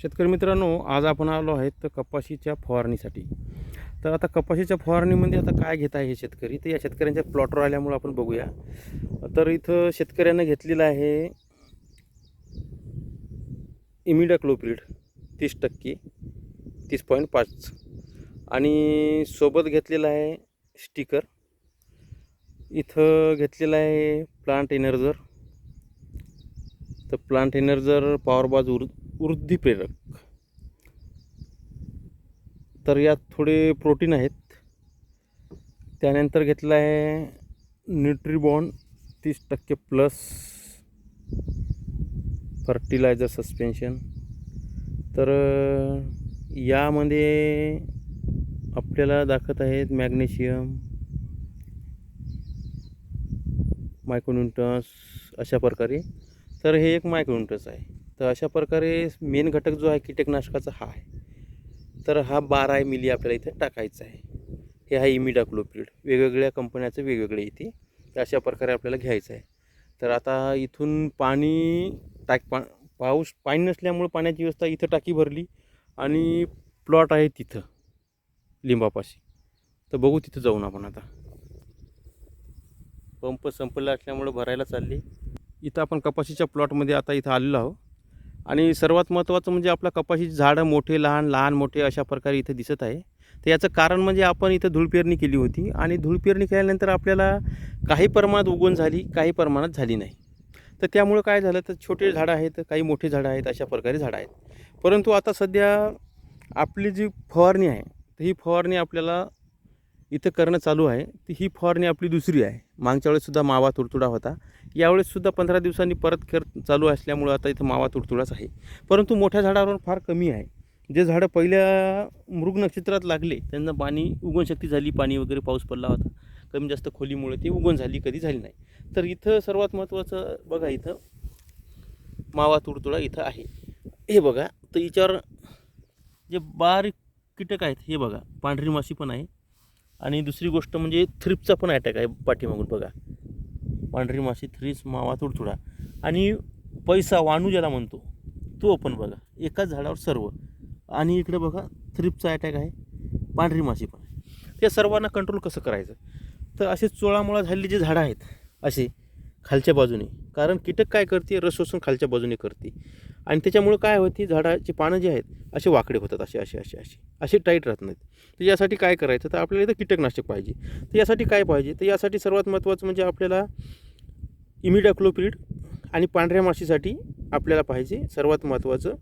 शेतकरी मित्रांनो आज आपण आलो आहेत तर कपाशीच्या फवारणीसाठी. तर आता कपाशीच्या फवारणीमध्ये आता काय घेत आहे हे शेतकरी? तर या शेतकऱ्यांच्या प्लॉटवर आल्यामुळं आपण बघूया. तर इथं शेतकऱ्यांना घेतलेलं आहे इमिडाक्लोप्रिड तीस टक्के तीस पॉईंट पाच. आणि सोबत घेतलेलं आहे स्टिकर. इथं घेतलेलं आहे प्लांट एनर्जर. तर प्लांट एनर्जर पॉवरबाज उर वृद्धिप्रेरक तर यात थोडे प्रोटीन आहेत. त्यानंतर घेतलं आहे न्यूट्रीबॉन तीस टक्के प्लस फर्टिलायझर सस्पेन्शन. तर यामध्ये आपल्याला दाखवत आहेत मॅग्नेशियम मायक्रोन्युटन्स अशा प्रकारे. तर हे एक मायक्रोन्युटन्स आहे. तर अशा प्रकारे मेन घटक जो आहे कीटकनाशकाचा हा आहे. तर हा बारा मिली आपल्याला इथे टाकायचा आहे. हे आहे इमिडाक्लोपीड वेगवेगळ्या कंपन्याचं वेगवेगळे इथे तर अशा प्रकारे आपल्याला घ्यायचं आहे. तर आता इथून पाणी टाक पा पाऊस पाणी नसल्यामुळे पाण्याची व्यवस्था इथं टाकी भरली आणि प्लॉट आहे तिथं लिंबापाशी. तर बघू तिथं जाऊन आपण आता. पंप संपला असल्यामुळे भरायला चालली. इथं आपण कपाशीच्या प्लॉटमध्ये आता इथं आलेलो आहोत. आणि सर्वात महत्त्वाचं म्हणजे आपला कपाशीची झाडं मोठे लहान लहान मोठे अशा प्रकारे इथं दिसत आहे. तर याचं कारण म्हणजे आपण इथं धूळपेरणी केली होती आणि धूळपेरणी केल्यानंतर आपल्याला काही प्रमाणात उगवण झाली काही प्रमाणात झाली नाही. तर त्यामुळं काय झालं तर छोटे झाडं आहेत काही मोठे झाडं आहेत अशा प्रकारे झाडं आहेत. परंतु आता सध्या आपली जी फवारणी आहे तर ही फवारणी आपल्याला इथं करणं चालू आहे. ती ही फवारणी आपली दुसरी आहे. मागच्या वेळेससुद्धा मावा तुडतुडा होता. यावेळेससुद्धा पंधरा दिवसांनी परत खेळ चालू असल्यामुळं आता इथं मावा तुडतुडाच आहे. परंतु मोठ्या झाडावर फार कमी आहे. जे झाडं पहिल्या मृग नक्षत्रात लागले त्यांना पाणी उगवणशक्ती झाली पाणी वगैरे पाऊस पडला होता. कमी जास्त खोलीमुळे ती उगवण झाली कधी झाली नाही. तर इथं सर्वात महत्त्वाचं बघा इथं मावा तुडतुडा इथं आहे. हे बघा तर याच्यावर जे बारीक कीटक आहेत हे बघा पांढरी माशी पण आहे. आणि दुसरी गोष्ट म्हणजे थ्रिपचा पण अटॅक आहे पाठीमागून बघा. पांढरी माशी थ्रीच मावा तुडतुडा. आणि पैसा वाणू ज्याला म्हणतो तो पण बघा. एकाच झाडावर सर्व. आणि इकडे बघा थ्रिपचा अटॅक आहे. पांढरी माशी पण त्या सर्वांना कंट्रोल कसं करायचं? तर असे चोळामोळा झालेली जे झाडं आहेत असे खालच्या बाजूने. कारण कीटक काय करते? रस शोषण खालच्या बाजूने करते. आणि त्याच्यामुळं काय होते झाडाची पानं जी आहेत असे वाकडे होतात असे असे असे असे असे टाईट राहत नाहीत. तर यासाठी काय करायचं? तर आपल्याला इथं कीटकनाशक पाहिजे. तर यासाठी काय पाहिजे? तर यासाठी सर्वात महत्त्वाचं म्हणजे आपल्याला इमिडाक्लोप्रिड आणि पांढऱ्या माशीसाठी आपल्याला पाहिजे सर्वात महत्त्वाचं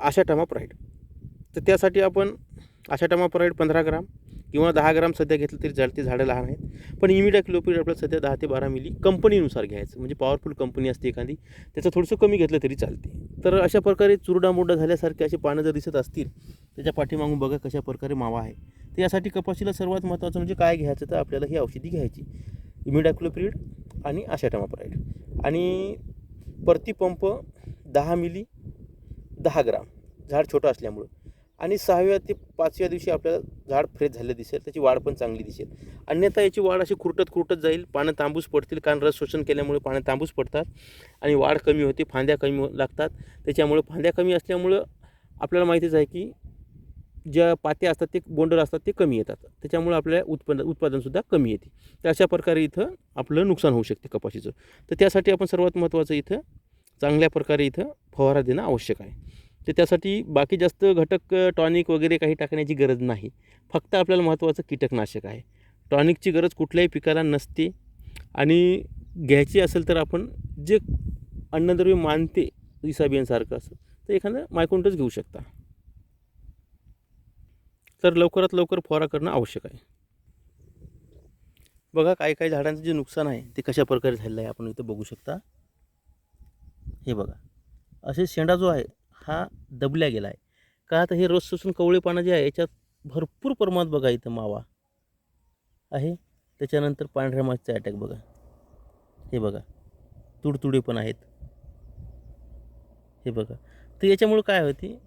आशाटामा प्राईड तर त्यासाठी आपण आशाटामा प्राईड पंधरा ग्राम किंवा दहा ग्राम सध्या घेतलं तरी चालते झाडं लहान आहेत. पण इमिडाक्लोप्रिड आपल्याला सध्या दहा ते बारा मिली कंपनीनुसार घ्यायचं. म्हणजे पॉवरफुल कंपनी असते एखादी त्याचं थोडंसं कमी घेतलं तरी चालते. तर अशा प्रकारे चुरडामुरडा झाल्यासारखे असे पानं जर दिसत असतील त्याच्या पाठीमागून बघा कशा प्रकारे मावा आहे. तर यासाठी कपाशीला सर्वात महत्त्वाचं म्हणजे काय घ्यायचं तर आपल्याला ही औषधी घ्यायची. इमिडाक्लोप्रिड आणि आशाटामाप्राईड आणि प्रतिपंप दहा मिली दहा ग्राम. झाड छोटं असल्यामुळं. आणि सहाव्या ते पाचव्या दिवशी आपल्याला झाड फ्रेश झालं दिसेल त्याची वाढ पण चांगली दिसेल. अन्यथा याची वाढ अशी खुरटत खुरटत जाईल पानं तांबूस पडतील कारण रस शोषण केल्यामुळे पानं तांबूस पडतात आणि वाढ कमी होते फांद्या कमी हो- लागतात. त्याच्यामुळं फांद्या कमी असल्यामुळं आपल्याला माहितीच आहे की ज्या पात्या असतात ते बोंडर असतात ते कमी येतात. त्याच्यामुळं आपल्या उत्पन्न उत्पादनसुद्धा कमी येते. तर अशा प्रकारे इथं आपलं नुकसान होऊ शकते कपाशीचं. तर त्यासाठी आपण सर्वात महत्त्वाचं इथं चांगल्या प्रकारे इथं फवारा देणं आवश्यक आहे. तर त्यासाठी बाकी जास्त घटक टॉनिक वगैरे काही टाकण्याची गरज नाही. फक्त आपल्याला महत्त्वाचं कीटकनाशक आहे. टॉनिकची गरज कुठल्याही पिकाला नसते आणि घ्यायची असेल तर आपण जे अन्नद्रव्य मानते इसाबियनसारखं असं तर एखादं मायकोंटच घेऊ शकता. तर लवकरात लवकर फवारा करणं आवश्यक आहे. बघा काही काही झाडांचं जे नुकसान आहे ते कशा प्रकारे झालेलं आहे आपण इथं बघू शकता. हे बघा. असे शेंडा जो आहे हा दबल्या गेला आहे का तर हे रस शोषून कवळे पानं जे आहे याच्यात भरपूर प्रमाणात बघा इथं मावा आहे. त्याच्यानंतर पांढऱ्या मागचा अटॅक बघा. हे बघा. तुडतुडे पण आहेत. हे बघा. तर याच्यामुळं काय होते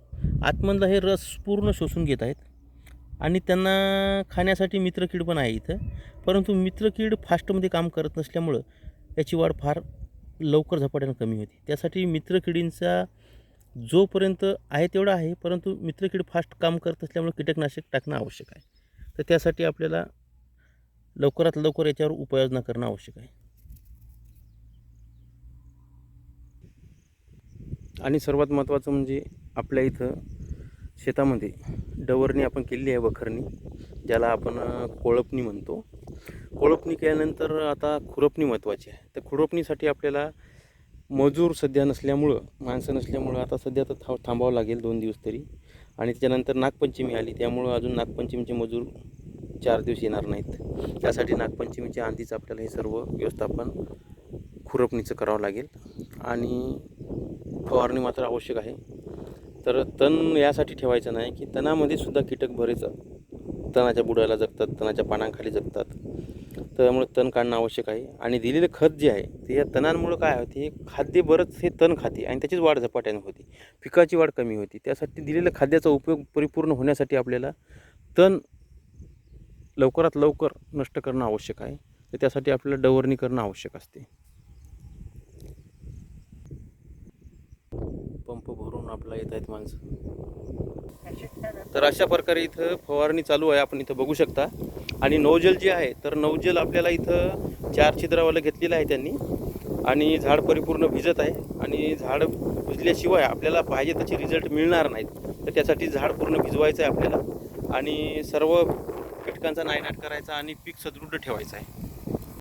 आतमधला हे रस पूर्ण शोषून घेत आहेत. आणि त्यांना खाण्यासाठी मित्रकीड पण आहे इथं. परंतु मित्रकीड फास्टमध्ये काम करत नसल्यामुळं याची वाढ फार लवकर झपाट्यानं कमी होते. त्यासाठी मित्रकिडींचा जोपर्यंत आहे तेवढं आहे परंतु मित्रकीड फास्ट काम करत असल्यामुळे कीटकनाशक टाकणं आवश्यक आहे. तर त्यासाठी आपल्याला लवकरात लवकर याच्यावर उपाययोजना करणं आवश्यक आहे. आणि सर्वात महत्त्वाचं म्हणजे आपल्या इथं शेतामध्ये डवरणी आपण केलेली आहे वखरणी ज्याला आपण कोळपणी म्हणतो. कोळपणी केल्यानंतर आता खुरपणी महत्त्वाची आहे. तर खुरपणीसाठी आपल्याला मजूर सध्या नसल्यामुळं माणसं नसल्यामुळं आता सध्या तर था थांबावं लागेल दोन दिवस तरी. आणि त्याच्यानंतर नागपंचमी आली त्यामुळं अजून नागपंचमीचे मजूर चार दिवस येणार नाहीत. त्यासाठी नागपंचमीच्या आधीच आपल्याला हे सर्व व्यवस्थापन खुरपणीचं करावं लागेल. आणि फवारणी मात्र आवश्यक आहे. तर तण यासाठी ठेवायचं नाही की तणामध्ये सुद्धा कीटक बरेच तणाच्या बुडाला जगतात तणाच्या पानांखाली जगतात. त्यामुळे तण काढणं आवश्यक आहे. आणि दिलेलं खत जे आहे ते या तणांमुळं काय होते हे खाद्य बरंच हे तण खाते आणि त्याचीच वाढ झपाट्याने होती. पिकाची वाढ कमी होती. त्यासाठी दिलेल्या खाद्याचा उपयोग परिपूर्ण होण्यासाठी आपल्याला तण लवकरात लवकर नष्ट करणं आवश्यक आहे. तर त्यासाठी आपल्याला डवरणी करणं आवश्यक असते. पंप भरून आपला येत आहेत माणसं. तर अशा प्रकारे इथं फवारणी चालू आहे. आपण इथं बघू शकता. आणि नवजल जे आहे तर नवजल आपल्याला इथं चार छिद्रावाला घेतलेलं आहे त्यांनी. आणि झाड परिपूर्ण भिजत आहे. आणि झाड भिजल्याशिवाय आपल्याला पाहिजे तसे रिझल्ट मिळणार नाहीत. तर त्यासाठी झाड पूर्ण भिजवायचं आहे आपल्याला. आणि सर्व कीटकांचा नायनाट करायचा आणि पीक सदृढ ठेवायचं आहे.